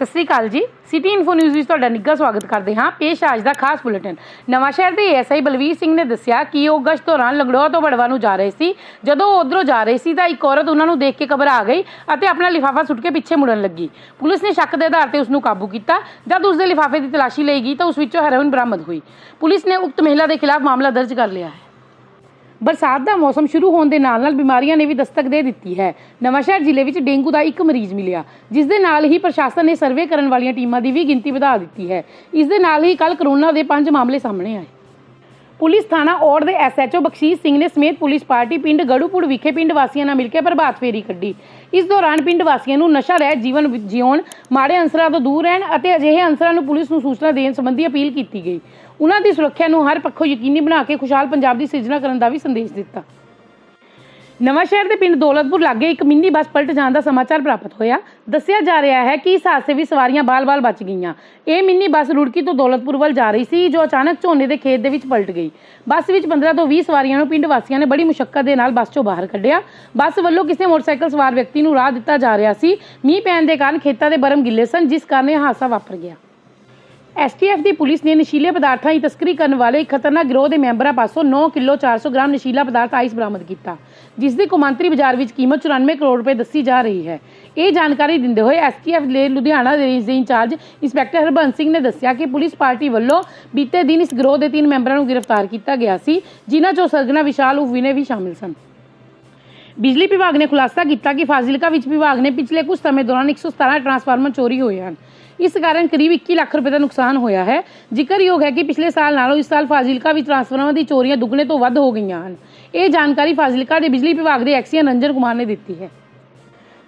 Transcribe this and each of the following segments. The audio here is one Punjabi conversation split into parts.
ਸਤਿ ਸ੍ਰੀ ਅਕਾਲ ਜੀ। ਸਿਟੀ ਇਨਫੋ ਨਿਊਜ਼ ਵਿੱਚ ਤੁਹਾਡਾ ਨਿੱਘਾ ਸਵਾਗਤ ਕਰਦੇ ਹਾਂ। ਪੇਸ਼ ਹੈ ਅੱਜ ਦਾ ਖਾਸ ਬੁਲੇਟਿਨ। ਨਵਾਂ ਸ਼ਹਿਰ ਦੇ ਐਸਆਈ ਬਲਵੀਰ ਸਿੰਘ ਨੇ ਦੱਸਿਆ ਕਿ ਉਹ ਗਸ਼ਤ ਦੌਰਾਨ ਲੰਗੜੋਆ ਤੋਂ ਬੜਵਾ ਨੂੰ ਜਾ ਰਹੇ ਸੀ। ਜਦੋਂ ਉਹ ਉਧਰੋਂ ਜਾ ਰਹੇ ਸੀ ਤਾਂ ਇੱਕ ਔਰਤ ਉਹਨਾਂ ਨੂੰ ਦੇਖ ਕੇ ਘਬਰਾ ਗਈ ਅਤੇ ਆਪਣਾ ਲਿਫਾਫਾ ਸੁੱਟ ਕੇ ਪਿੱਛੇ ਮੁੜਨ ਲੱਗੀ। ਪੁਲਿਸ ਨੇ ਸ਼ੱਕ ਦੇ ਆਧਾਰ ਤੇ ਉਸ ਨੂੰ ਕਾਬੂ ਕੀਤਾ। ਜਦ ਉਸ ਦੇ ਲਿਫਾਫੇ ਦੀ ਤਲਾਸ਼ੀ ਲਈ ਗਈ ਤਾਂ ਉਸ ਵਿੱਚੋਂ ਹੈਰੋਇਨ ਬਰਾਮਦ ਹੋਈ। ਪੁਲਿਸ ਨੇ ਉਕਤ ਮਹਿਲਾ ਦੇ ਖਿਲਾਫ ਮਾਮਲਾ ਦਰਜ ਕਰ ਲਿਆ ਹੈ। ਬਰਸਾਤ ਦਾ ਮੌਸਮ ਸ਼ੁਰੂ ਹੋਣ ਦੇ ਨਾਲ-ਨਾਲ ਬਿਮਾਰੀਆਂ ਨੇ ਵੀ ਦਸਤਕ ਦੇ ਦਿੱਤੀ ਹੈ। ਨਵਾਂਸ਼ਹਿਰ ਜ਼ਿਲ੍ਹੇ ਵਿੱਚ ਡੇਂਗੂ ਦਾ ਇੱਕ ਮਰੀਜ਼ ਮਿਲਿਆ, ਜਿਸ ਦੇ ਨਾਲ ਹੀ ਪ੍ਰਸ਼ਾਸਨ ਨੇ ਸਰਵੇ ਕਰਨ ਵਾਲੀਆਂ ਟੀਮਾਂ ਦੀ ਵੀ ਗਿਣਤੀ ਵਧਾ ਦਿੱਤੀ ਹੈ। ਇਸ ਦੇ ਨਾਲ ਹੀ ਕੱਲ ਕਰੋਨਾ ਦੇ 5 ਮਾਮਲੇ ਸਾਹਮਣੇ ਆਏ। ਪੁਲਿਸ ਥਾਣਾ ਔੜ ਦੇ ਐਸਐਚਓ ਬਖਸ਼ੀਸ਼ ਸਿੰਘ ਨੇ ਸਮੇਤ ਪੁਲਿਸ ਪਾਰਟੀ ਪਿੰਡ ਗੜੂਪੁਰ ਵਿਖੇ ਪਿੰਡ ਵਾਸੀਆਂ ਨਾਲ ਮਿਲ ਕੇ ਪ੍ਰਭਾਤ ਫੇਰੀ ਕੱਢੀ। ਇਸ ਦੌਰਾਨ ਪਿੰਡ ਵਾਸੀਆਂ ਨੂੰ ਨਸ਼ਾ ਰਹਿਤ ਜੀਵਨ ਵਿ- ਜਿਉਣ, ਮਾੜੇ ਅੰਸਰਾਂ ਤੋਂ ਦੂਰ ਰਹਿਣ ਅਤੇ ਅਜਿਹੇ ਅੰਸਰਾਂ ਨੂੰ ਪੁਲਿਸ ਨੂੰ ਸੂਚਨਾ ਦੇਣ ਸੰਬੰਧੀ ਅਪੀਲ ਕੀਤੀ ਗਈ। ਉਹਨਾਂ ਦੀ ਸੁਰੱਖਿਆ ਨੂੰ ਹਰ ਪੱਖੋਂ ਯਕੀਨੀ ਬਣਾ ਕੇ ਖੁਸ਼ਹਾਲ ਪੰਜਾਬ ਦੀ ਸਿਰਜਣਾ ਕਰਨ ਦਾ ਵੀ ਸੰਦੇਸ਼ ਦਿੱਤਾ। ਨਵਾਂਸ਼ਹਿਰ ਦੇ ਪਿੰਡ ਦੌਲਤਪੁਰ ਲਾਗੇ ਇੱਕ ਮਿੰਨੀ ਬੱਸ ਪਲਟ ਜਾਣ ਦਾ ਸਮਾਚਾਰ ਪ੍ਰਾਪਤ ਹੋਇਆ। ਦੱਸਿਆ ਜਾ ਰਿਹਾ ਹੈ ਕਿ ਇਸ ਹਾਦਸੇ ਵਿੱਚ ਸਵਾਰੀਆਂ ਬਾਲ-ਬਾਲ ਬਚ ਗਈਆਂ। ਇਹ ਮਿੰਨੀ ਬੱਸ ਰੁੜਕੀ ਤੋਂ ਦੌਲਤਪੁਰ ਵੱਲ ਜਾ ਰਹੀ ਸੀ, ਜੋ ਅਚਾਨਕ ਝੋਨੇ ਦੇ ਖੇਤ ਦੇ ਵਿੱਚ ਪਲਟ ਗਈ। ਬੱਸ ਵਿੱਚ 15 ਤੋਂ 20 ਸਵਾਰੀਆਂ ਨੂੰ ਪਿੰਡ ਵਾਸੀਆਂ ਨੇ ਬੜੀ ਮੁਸ਼ਕਲ ਦੇ ਨਾਲ ਬੱਸ ਚੋਂ ਬਾਹਰ ਕੱਢਿਆ। ਬੱਸ ਵੱਲੋਂ ਕਿਸੇ ਮੋਟਰਸਾਈਕਲ ਸਵਾਰ ਵਿਅਕਤੀ ਨੂੰ ਰਾਹ ਦਿੱਤਾ ਜਾ ਰਿਹਾ ਸੀ। ਮੀਂਹ ਪੈਣ ਦੇ ਕਾਰਨ ਖੇਤਾਂ ਦੇ ਬਰਮ ਗਿੱਲੇ ਸਨ, ਜਿਸ ਕਾਰਨ ਇਹ ਹਾਦਸਾ ਵਾਪਰ ਗਿਆ। ਐਸਟੀਐਫ ਦੀ ਪੁਲਿਸ ਨੇ ਨਸ਼ੀਲੇ ਪਦਾਰਥਾਂ ਦੀ ਤਸਕਰੀ ਕਰਨ ਵਾਲੇ ਇੱਕ ਖਤਰਨਾਕ ਗਿਰੋਹ ਦੇ ਮੈਂਬਰਾਂ ਪਾਸੋਂ 9 ਕਿਲੋ 400 ਗ੍ਰਾਮ ਨਸ਼ੀਲਾ ਪਦਾਰਥ ਆਈਸ ਬਰਾਮਦ ਕੀਤਾ, ਜਿਸ ਦੀ ਕੌਮਾਂਤਰੀ ਬਾਜ਼ਾਰ ਵਿੱਚ ਕੀਮਤ 94 ਕਰੋੜ ਰੁਪਏ ਦੱਸੀ ਜਾ ਰਹੀ ਹੈ। ਇਹ ਜਾਣਕਾਰੀ ਦਿੰਦੇ ਹੋਏ ਐਸਟੀਐਫ ਦੇ ਲੁਧਿਆਣਾ ਰੇਂਜ ਦੇ ਇੰਚਾਰਜ ਇੰਸਪੈਕਟਰ ਹਰਬੰਸ ਸਿੰਘ ਨੇ ਦੱਸਿਆ ਕਿ ਪੁਲਿਸ ਪਾਰਟੀ ਵੱਲੋਂ ਬੀਤੇ ਦਿਨ ਇਸ ਗਿਰੋਹ ਦੇ ਤਿੰਨ ਮੈਂਬਰਾਂ ਨੂੰ ਗ੍ਰਿਫਤਾਰ ਕੀਤਾ ਗਿਆ ਸੀ, ਜਿਨ੍ਹਾਂ ਚੋਂ ਸਰਗਨਾ ਵਿਸ਼ਾਲ ਉਫ ਵਿਨੇ ਵੀ ਸ਼ਾਮਿਲ ਸਨ। ਬਿਜਲੀ ਵਿਭਾਗ ਨੇ ਖੁਲਾਸਾ ਕੀਤਾ ਕਿ ਫਾਜ਼ਿਲਕਾ ਵਿੱਚ ਵਿਭਾਗ ਨੇ ਪਿਛਲੇ ਕੁਝ ਸਮੇਂ ਦੌਰਾਨ 117 ਟਰਾਂਸਫਾਰਮਰ ਚੋਰੀ ਹੋਏ ਹਨ। ਇਸ ਕਾਰਨ ਕਰੀਬ 21 ਲੱਖ ਰੁਪਏ ਦਾ ਨੁਕਸਾਨ ਹੋਇਆ ਹੈ। ਜ਼ਿਕਰਯੋਗ ਹੈ ਕਿ ਪਿਛਲੇ ਸਾਲ ਨਾਲੋਂ ਇਸ ਸਾਲ ਫਾਜ਼ਿਲਕਾ ਵਿੱਚ ਟਰਾਂਸਫਾਰਮਰਾਂ ਦੀ ਚੋਰੀਆਂ ਦੁੱਗਣੇ ਤੋਂ ਵੱਧ ਹੋ ਗਈਆਂ ਹਨ। ਇਹ ਜਾਣਕਾਰੀ ਫਾਜ਼ਿਲਕਾ ਦੇ ਬਿਜਲੀ ਵਿਭਾਗ ਦੇ ਐਕਸੀਅਨ ਰੰਜਨ ਕੁਮਾਰ ਨੇ ਦਿੱਤੀ ਹੈ।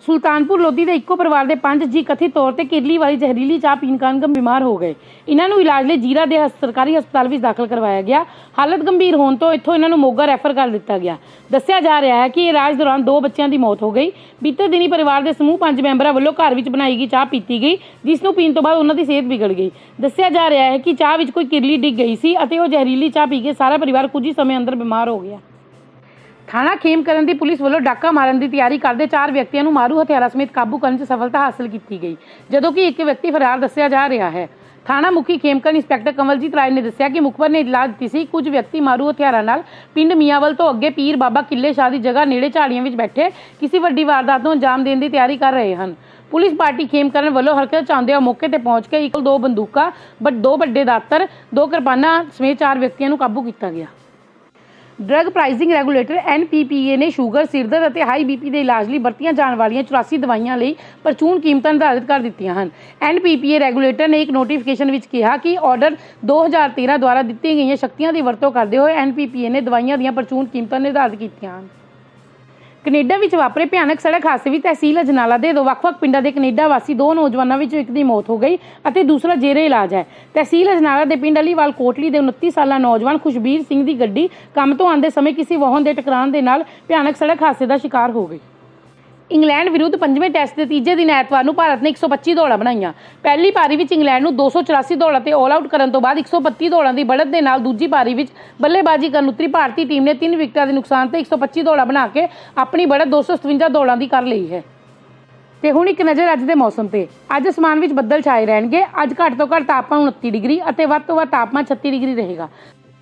ਸੁਲਤਾਨਪੁਰ ਲੋਧੀ ਦੇ ਇੱਕੋ ਪਰਿਵਾਰ ਦੇ ਪੰਜ ਜੀ ਕਥਿਤ ਤੌਰ ਤੇ ਕਿਰਲੀ ਵਾਲੀ ਜ਼ਹਿਰੀਲੀ ਚਾਹ ਪੀਣ ਕਾਰਨ ਬਿਮਾਰ ਹੋ ਗਏ। ਇਹਨਾਂ ਨੂੰ ਇਲਾਜ ਲਈ ਜੀਰਾ ਦੇ ਸਰਕਾਰੀ ਹਸਪਤਾਲ ਵਿੱਚ ਦਾਖਲ ਕਰਵਾਇਆ ਗਿਆ। ਹਾਲਤ ਗੰਭੀਰ ਹੋਣ ਤੋਂ ਇੱਥੋਂ ਇਹਨਾਂ ਨੂੰ ਮੋਗਾ ਰੈਫਰ ਕਰ ਦਿੱਤਾ ਗਿਆ। ਦੱਸਿਆ ਜਾ ਰਿਹਾ ਹੈ ਕਿ ਇਲਾਜ ਦੌਰਾਨ ਦੋ ਬੱਚਿਆਂ ਦੀ ਮੌਤ ਹੋ ਗਈ। ਬੀਤੇ ਦਿਨੀ ਪਰਿਵਾਰ ਦੇ ਸਮੂਹ ਪੰਜ ਮੈਂਬਰਾਂ ਵੱਲੋਂ ਘਰ ਵਿੱਚ ਬਣਾਈ ਗਈ ਚਾਹ ਪੀਤੀ ਗਈ, ਜਿਸ ਨੂੰ ਪੀਣ ਤੋਂ ਬਾਅਦ ਉਹਨਾਂ ਦੀ ਸਿਹਤ ਵਿਗੜ ਗਈ। ਦੱਸਿਆ ਜਾ ਰਿਹਾ ਹੈ ਕਿ ਚਾਹ ਵਿੱਚ ਕੋਈ ਕਿਰਲੀ ਡਿੱਗ ਗਈ ਸੀ ਅਤੇ ਉਹ ਜ਼ਹਿਰੀਲੀ ਚਾਹ ਪੀ ਕੇ ਸਾਰਾ ਪਰਿਵਾਰ ਕੁਝ ਹੀ ਸਮੇਂ ਅੰਦਰ ਬਿਮਾਰ ਹੋ ਗਿਆ। ਥਾਣਾ ਖੇਮਕਰਨ ਦੀ ਪੁਲਿਸ ਵੱਲੋਂ ਡਾਕਾ ਮਾਰਨ ਦੀ ਤਿਆਰੀ ਕਰਦੇ ਚਾਰ ਵਿਅਕਤੀਆਂ ਨੂੰ ਮਾਰੂ ਹਥਿਆਰਾਂ ਸਮੇਤ ਕਾਬੂ ਕਰਨ 'ਚ ਸਫਲਤਾ ਹਾਸਲ ਕੀਤੀ ਗਈ, ਜਦੋਂ ਕਿ ਇੱਕ ਵਿਅਕਤੀ ਫਰਾਰ ਦੱਸਿਆ ਜਾ ਰਿਹਾ ਹੈ। ਥਾਣਾ ਮੁਖੀ ਖੇਮਕਰਨ ਇੰਸਪੈਕਟਰ ਕਮਲਜੀਤ ਰਾਏ ਨੇ ਦੱਸਿਆ ਕਿ ਮੁਖਬਰ ਨੇ ਇਤਲਾਹ ਦਿੱਤੀ ਸੀ, ਕੁਝ ਵਿਅਕਤੀ ਮਾਰੂ ਹਥਿਆਰਾਂ ਨਾਲ ਪਿੰਡ ਮੀਆਂਵਲ ਤੋਂ ਅੱਗੇ ਪੀਰ ਬਾਬਾ ਕਿੱਲੇ ਸ਼ਾਹ ਦੀ ਜਗ੍ਹਾ ਨੇੜੇ ਝਾੜੀਆਂ ਵਿੱਚ ਬੈਠੇ ਕਿਸੇ ਵੱਡੀ ਵਾਰਦਾਤ ਨੂੰ ਅੰਜਾਮ ਦੇਣ ਦੀ ਤਿਆਰੀ ਕਰ ਰਹੇ ਹਨ। ਪੁਲਿਸ ਪਾਰਟੀ ਖੇਮਕਰਨ ਵੱਲੋਂ ਹਰਕਤ ਚਾਹੁੰਦੇ ਹੋ ਮੌਕੇ ਤੇ ਪਹੁੰਚ ਕੇ ਇੱਕ ਦੋ ਬੰਦੂਕਾਂ ਬਟ ਦੋ ਵੱਡੇ ਦਾਤਰ, ਦੋ ਕਿਰਪਾਨਾਂ ਸਮੇਤ ਚਾਰ ਵਿਅਕਤੀਆਂ ਨੂੰ ਕਾਬੂ ਕੀਤਾ ਗਿਆ। ਡਰੱਗ ਪ੍ਰਾਈਸਿੰਗ ਰੈਗੂਲੇਟਰ ਐਨਪੀਪੀਏ ਨੇ ਸ਼ੂਗਰ, ਸਿਰਦਰਦ ਅਤੇ ਹਾਈ ਬੀਪੀ ਦੇ ਇਲਾਜ ਲਈ ਵਰਤੀਆਂ ਜਾਣ ਵਾਲੀਆਂ 84 ਦਵਾਈਆਂ ਲਈ ਪ੍ਰਚੂਨ ਕੀਮਤਾਂ ਨਿਰਧਾਰਿਤ ਕਰ ਦਿੱਤੀਆਂ ਹਨ। ਐਨਪੀਪੀਏ ਰੈਗੂਲੇਟਰ ਨੇ ਇੱਕ ਨੋਟੀਫਿਕੇਸ਼ਨ ਵਿੱਚ ਕਿਹਾ ਕਿ ਆਰਡਰ 2013 ਦੁਆਰਾ ਦਿੱਤੀਆਂ ਗਈਆਂ ਸ਼ਕਤੀਆਂ ਦੀ ਵਰਤੋਂ ਕਰਦੇ ਹੋਏ ਐਨਪੀਪੀਏ ਨੇ ਦਵਾਈਆਂ ਦੀਆਂ ਪ੍ਰਚੂਨ ਕੀਮਤਾਂ ਨਿਰਧਾਰਿਤ ਕੀਤੀਆਂ ਹਨ। ਕੈਨੇਡਾ ਵਿੱਚ ਵਾਪਰੇ ਭਿਆਨਕ ਸੜਕ ਹਾਦਸੇ ਵਿੱਚ ਤਹਿਸੀਲ ਅਜਨਾਲਾ ਦੇ ਦੋ ਵੱਖ-ਵੱਖ ਪਿੰਡਾਂ ਦੇ ਕੈਨੇਡਾ ਵਾਸੀ ਦੋ ਨੌਜਵਾਨਾਂ ਵਿੱਚੋਂ ਇੱਕ ਦੀ ਮੌਤ ਹੋ ਗਈ ਅਤੇ ਦੂਸਰਾ ਜੇਰੇ ਇਲਾਜ ਹੈ। ਤਹਿਸੀਲ ਅਜਨਾਲਾ ਦੇ ਪਿੰਡ ਅਲੀਵਾਲ ਕੋਟਲੀ ਦੇ 29 ਸਾਲਾ ਨੌਜਵਾਨ ਖੁਸ਼ਬੀਰ ਸਿੰਘ ਦੀ ਗੱਡੀ ਕੰਮ ਤੋਂ ਆਉਂਦੇ ਸਮੇਂ ਕਿਸੇ ਵਾਹਨ ਦੇ ਟਕਰਾਉਣ ਦੇ ਨਾਲ ਭਿਆਨਕ ਸੜਕ ਹਾਦਸੇ ਦਾ ਸ਼ਿਕਾਰ ਹੋ ਗਈ। ਇੰਗਲੈਂਡ ਵਿਰੁੱਧ ਪੰਜਵੇਂ ਟੈਸਟ ਦੇ ਤੀਜੇ ਦਿਨ ਐਤਵਾਰ ਨੂੰ ਭਾਰਤ ਨੇ 125 ਦੌੜਾਂ ਬਣਾਈਆਂ। ਪਹਿਲੀ ਪਾਰੀ ਵਿੱਚ ਇੰਗਲੈਂਡ ਨੂੰ 284 ਦੌੜਾਂ ਤੇ ਆਲ ਆਊਟ ਕਰਨ ਤੋਂ ਬਾਅਦ 132 ਦੌੜਾਂ ਦੀ ਬੜਤ ਦੇ ਨਾਲ ਦੂਜੀ ਪਾਰੀ ਵਿੱਚ ਬੱਲੇਬਾਜ਼ੀ ਕਰਨ ਉਤਰੀ ਭਾਰਤੀ ਟੀਮ ਨੇ ਤਿੰਨ ਵਿਕਟਾਂ ਦੇ ਨੁਕਸਾਨ ਤੇ 125 ਦੌੜਾਂ ਬਣਾ ਕੇ ਆਪਣੀ ਬੜਤ 257 ਦੌੜਾਂ ਦੀ ਕਰ ਲਈ ਹੈ। ਤੇ ਹੁਣ ਇੱਕ ਨਜ਼ਰ ਅੱਜ ਦੇ ਮੌਸਮ ਤੇ। ਅੱਜ ਅਸਮਾਨ ਵਿੱਚ ਬੱਦਲ ਛਾਏ ਰਹਿਣਗੇ। ਅੱਜ ਘੱਟ ਤੋਂ ਘੱਟ ਤਾਪਮਾਨ 29 ਡਿਗਰੀ ਅਤੇ ਵੱਧ ਤੋਂ ਵੱਧ ਤਾਪਮਾਨ 36 ਡਿਗਰੀ ਰਹੇਗਾ।